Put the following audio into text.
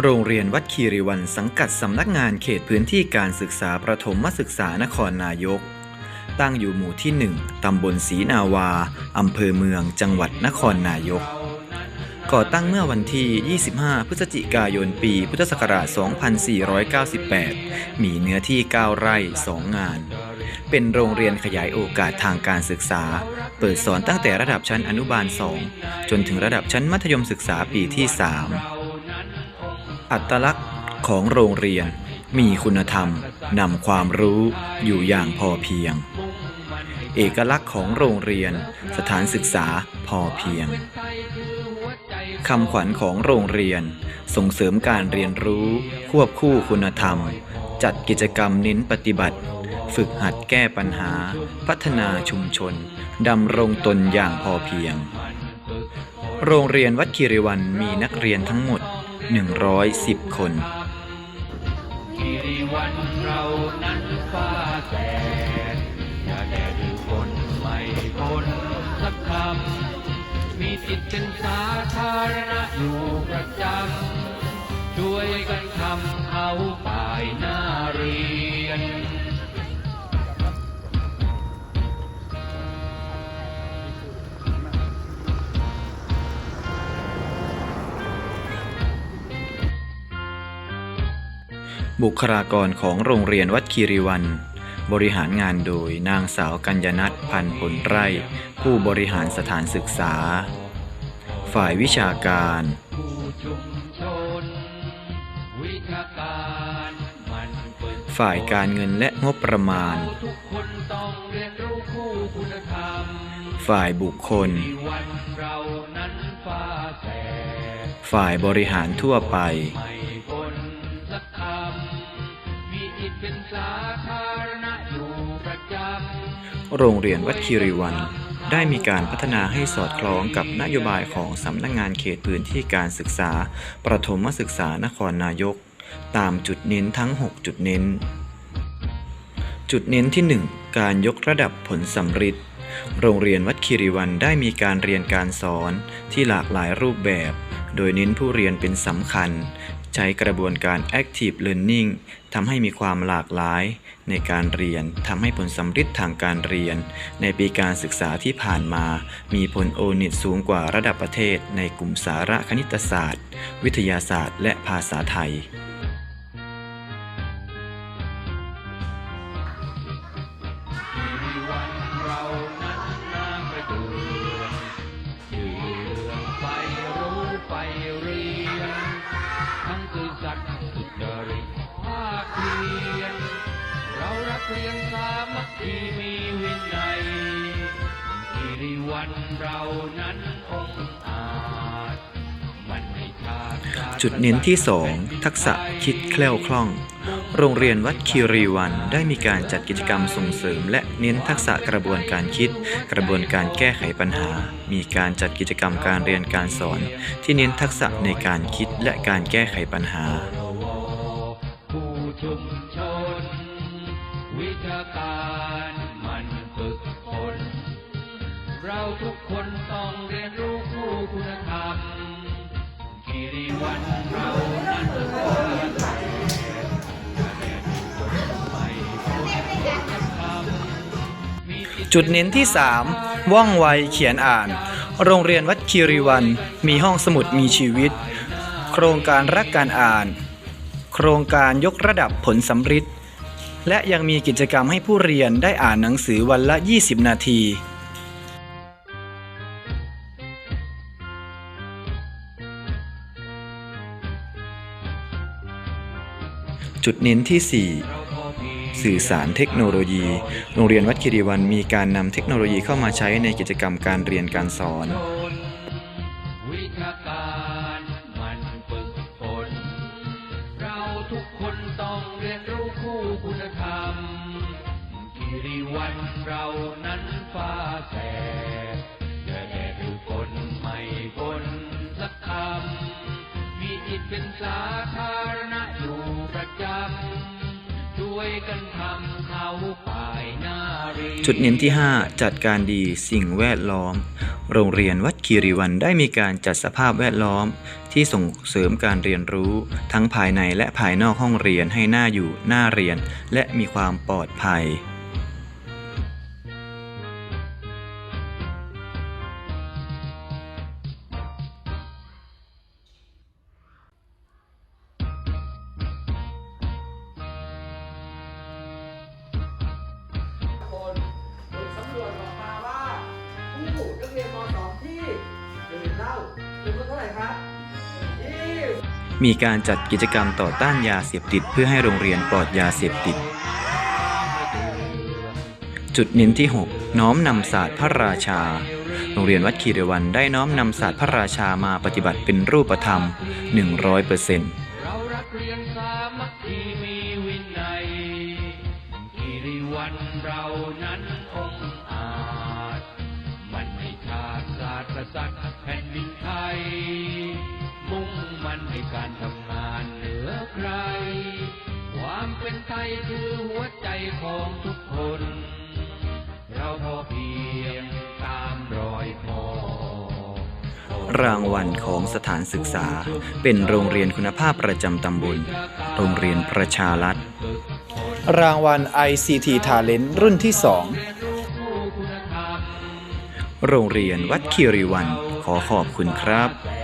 โรงเรียนวัดคีรีวันสังกัดสำนักงานเขตพื้นที่การศึกษาประถมศึกษานครนายก ตั้งอยู่หมู่ที่ 1 ตำบลศรีนาวา อำเภอเมือง จังหวัดนครนายก ก่อตั้งเมื่อวันที่ 25 พฤศจิกายน ปีพุทธศักราช 2498 มีเนื้อที่ 9 ไร่ 2 งาน เป็นโรงเรียนขยายโอกาสทางการศึกษา เปิดสอนตั้งแต่ระดับชั้นอนุบาล 2 จนถึงระดับชั้นมัธยมศึกษาปีที่ 3 อัตลักษณ์ของโรงเรียนมีคุณธรรมนำความรู้อยู่อย่างพอเพียง เอกลักษณ์ของโรงเรียนสถานศึกษาพอเพียงคำขวัญของโรงเรียนส่งเสริมการเรียนรู้ ควบคู่คุณธรรม จัดกิจกรรมเน้นปฏิบัติ ฝึกหัดแก้ปัญหา พัฒนาชุมชนดำรงตนอย่างพอเพียง โรงเรียนวัดคีรีวันมีนักเรียนทั้งหมด 110 คนคีสนอย่าแด่ดูคนไม่คนสักคำมีจิตเป็นสาธารณะอยู่ประจำช่วยกันทำเอาป่ายหน้าเรียน บุคลากรของโรงเรียนวัดคีรีวัน บริหารงานโดยนางสาวกัญญนัทพันธ์ผลไร่ ผู้บริหารสถานศึกษา ฝ่ายวิชาการฝ่ายการเงินและงบประมาณ ฝ่ายบุคคล ฝ่ายบริหารทั่วไป โรงเรียนวัดคีรีวันได้มีการพัฒนาให้สอดคล้องกับนโยบายของสำนักงานเขตพื้นที่การศึกษา ประถมศึกษานครนายก ตามจุดเน้นทั้ง 6 จุดเน้น จุดเน้นที่ 1 การยกระดับผลสำฤทธิ์โรงเรียนวัดคีรีวันได้มีการเรียนการสอนที่หลากหลายรูปแบบ โดยเน้นผู้เรียนเป็นสำคัญ ใช้กระบวนการ active learning ทำให้มีความหลากหลายในการเรียนทำให้ผลสำฤทธิ์ทางการเรียน ในปีการศึกษาที่ผ่านมา มีผลโอนิตสูงกว่าระดับประเทศ ในกลุ่มสาระคณิตศาสตร์ วิทยาศาสตร์ และภาษาไทยเรานั้นน้ำประเสามัคคีมีวินัยที่ริวันเรานั้นองอาจมันไม่ขาดจุดเน้นที่ 2 ทักษะคิดแคล่วคล่อง โรงเรียนวัดคีรีวันได้มีการจัดกิจกรรมส่งเสริม และเน้นทักษะกระบวนการคิด กระบวนการแก้ไขปัญหา มีการจัดกิจกรรมการเรียนการสอน ที่เน้นทักษะในการคิดและการแก้ไขปัญหา เราทุกคนต้องเรียนรู้คู่คุณธรรมคีรีวันเรานั้นฟ้าแสนอย่าแด่ดูคนไม่พ้นธรรมมีจิตจุดเน้นที่ 3 ว่องไวเขียนอ่าน โรงเรียนวัดคีรีวัน มีห้องสมุดมีชีวิต โครงการรักการอ่าน โครงการยกระดับผลสำฤทธิ์และยังมีกิจกรรมให้ผู้เรียนได้อ่านหนังสือวันละ 20 นาที จุดเน้นที่ 4 สื่อสารเทคโนโลยี โรงเรียนวัดคีรีวันมีการนำเทคโนโลยีเข้ามาใช้ในกิจกรรมการเรียนการสอน เรานั้นฟ้าแสอย่าแด่ดูคนไม่บนสักคำมีจิตเป็นสาธา ชุดเน้นที่ 5 จัดการดีสิ่งแวดล้อม โรงเรียนวัดคีรีวันได้มีการจัดสภาพแวดล้อม ที่ส่งเสริมการเรียนรู้ ทั้งภายในและภายนอกห้องเรียนให้น่าอยู่น่าเรียน และมีความปลอดภัย มีการจัดกิจกรรมต่อต้านยาเสพติด เพื่อให้โรงเรียนปลอดยาเสพติด จุดเน้นที่ 6 น้อมนำศาสตร์พระราชา โรงเรียนวัดคีรีวันได้น้อมนำศาสตร์พระราชามาปฏิบัติเป็นรูปธรรม 100%เรารักเรียนสามัคคี คือหัวใจของทุกคน เราพอเพียงตามรอยพ่อรางวัลของสถานศึกษา เป็นโรงเรียนคุณภาพประจำตำบล โรงเรียนประชารัฐ รางวัล ICT Talent รุ่นที่โรงเรียนวัดคีรีวันขอขอบคุณครับแต่